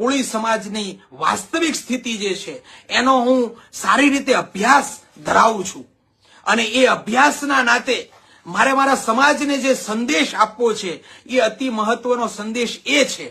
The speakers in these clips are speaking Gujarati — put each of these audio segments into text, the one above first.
કોળી સમાજની વાસ્તવિક સ્થિતિ જે છે, એનો હું સારી રીતે અભ્યાસ ધરાવું છું. અને એ અભ્યાસના નાતે મારે મારા સમાજને જે સંદેશ આપવો છે, એ અતિ મહત્વનો સંદેશ એ છે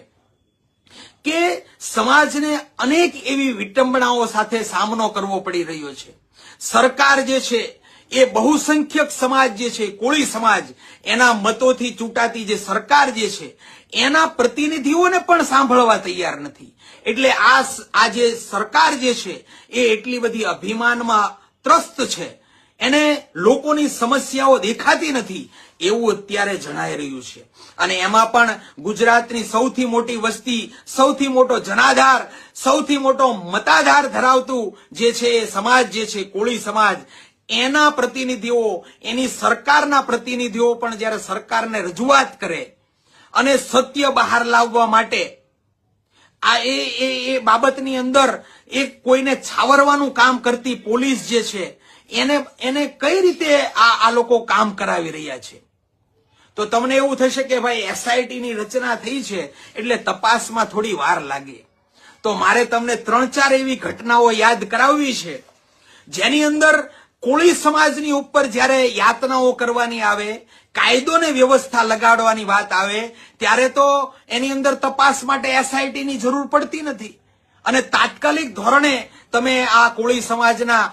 કે સમાજને અનેક એવી વિટંબણાઓ સાથે સામનો કરવો પડી રહ્યો છે. સરકાર જે છે એ બહુસંખ્યક સમાજ જે છે, કોળી સમાજ, એના મતોથી ચૂંટાતી જે સરકાર જે છે, એના પ્રતિનિધિઓને પણ સાંભળવા તૈયાર નથી. એટલે આ જે સરકાર જે છે, એ એટલી બધી અભિમાનમાં ત્રસ્ત છે. એને લોકોની સમસ્યાઓ દેખાતી નથી એવું અત્યારે જણાઈ રહ્યું છે. અને એમાં પણ ગુજરાતની સૌથી મોટી વસ્તી, સૌથી મોટો જનાધાર, સૌથી મોટો મતાધાર ધરાવતું જે છે એ સમાજ જે છે, કોળી સમાજ એના પ્રતિનિધિઓ, એની સરકારના પ્રતિનિધિઓ પણ જ્યારે સરકારને રજૂઆત કરે અને સત્ય બહાર લાવવા માટે, આ એ એ એ બાબતની અંદર એ કોઈને છાવરવાનું કામ કરતી પોલીસ જે છે, એને એને કઈ રીતે આ આ લોકો કામ કરાવી રહ્યા છે? તો તમને એવું થશે કે ભાઈ એસઆઈટીની રચના થઈ છે, એટલે તપાસમાં થોડી વાર લાગે. તો મારે તમને ત્રણ ચાર એવી ઘટનાઓ યાદ કરાવવી છે, જેની અંદર કોળી સમાજની ઉપર જ્યારે યાતનાઓ કરવાની આવે કાયદો ને વ્યવસ્થા લગાડવાની વાત આવે, ત્યારે તો એની અંદર તપાસ માટે એસઆઈટી ની જરૂર પડતી નથી. અને તાત્કાલિક ધોરણે તમે આ કોળી સમાજના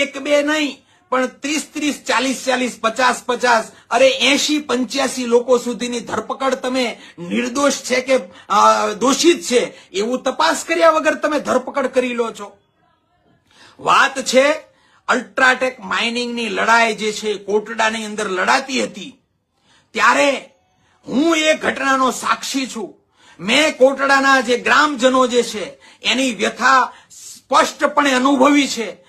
એક બે નહીં, પણ ત્રીસ ત્રીસ, ચાલીસ ચાલીસ, પચાસ પચાસ, અરે એસી પંચ્યાસી લોકો સુધીની ધરપકડ તમે નિર્દોષ છે કે દોષિત છે, એવું તપાસ કર્યા વગર તમે ધરપકડ કરી લો છો. વાત છે અલ્ટ્રાટેક માઇનિંગની લડાઈ જે છે, કોટડાની અંદર લડાતી હતી, ત્યારે હું એ ઘટનાનો સાક્ષી છું. મેં કોટડાના જે ગ્રામજનો જે છે, એની વ્યથા સ્પષ્ટપણે અનુભવી છે.